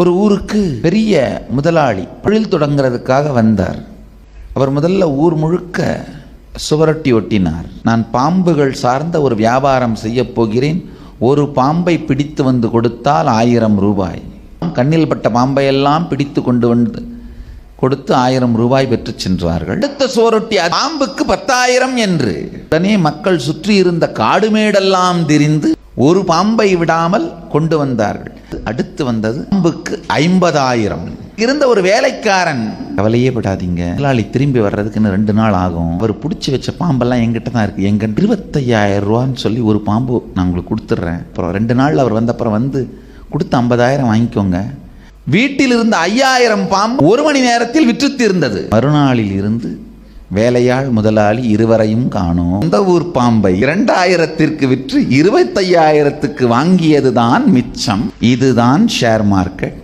ஒரு ஊருக்கு பெரிய முதலாளி தொழில் தொடங்குறதுக்காக வந்தார். அவர் முதல்ல ஊர் முழுக்க சுவரொட்டி ஒட்டினார். நான் பாம்புகள் சார்ந்த ஒரு வியாபாரம் செய்யப் போகிறேன். ஒரு பாம்பை பிடித்து வந்து கொடுத்தால் ஆயிரம் ரூபாய். கண்ணில் பட்ட பாம்பையெல்லாம் பிடித்து கொண்டு வந்து கொடுத்து ஆயிரம் ரூபாய் பெற்று சென்றார்கள். அடுத்த சுவரொட்டி பாம்புக்கு பத்தாயிரம் என்று. உடனே மக்கள் சுற்றி இருந்த காடுமேடெல்லாம் திரிந்து ஒரு பாம்பை விடாமல் கொண்டு வந்தார்கள். அடுத்து வந்தது பாம்புக்கு ஐம்பதாயிரம். இருந்த ஒரு வேலைக்காரன் கவலையே படாதீங்க. முதலாளி திரும்பி வர்றதுக்கு இன்னும் ரெண்டு நாள் ஆகும். அவர் பிடிச்சி வச்ச பாம்பெல்லாம் எங்கிட்ட தான் இருக்கு. எங்க இருபத்தையாயிரம் ரூபான்னு சொல்லி ஒரு பாம்பு நான் உங்களுக்கு கொடுத்துட்றேன். அப்புறம் ரெண்டு நாள் அவர் வந்த அப்புறம் வந்து கொடுத்து ஐம்பதாயிரம் வாங்கிக்கோங்க. வீட்டில் இருந்த ஐயாயிரம் பாம்பு ஒரு மணி நேரத்தில் விற்று தீர்ந்தது மறுநாளில் இருந்து வேலையாள் முதலாளி இருவரையும் காணோம். அந்த ஊர் பாம்பை இரண்டாயிரத்திற்கு விற்று இருபத்தையாயிரத்துக்கு வாங்கியதுதான் மிச்சம். இதுதான் ஷேர் மார்க்கெட்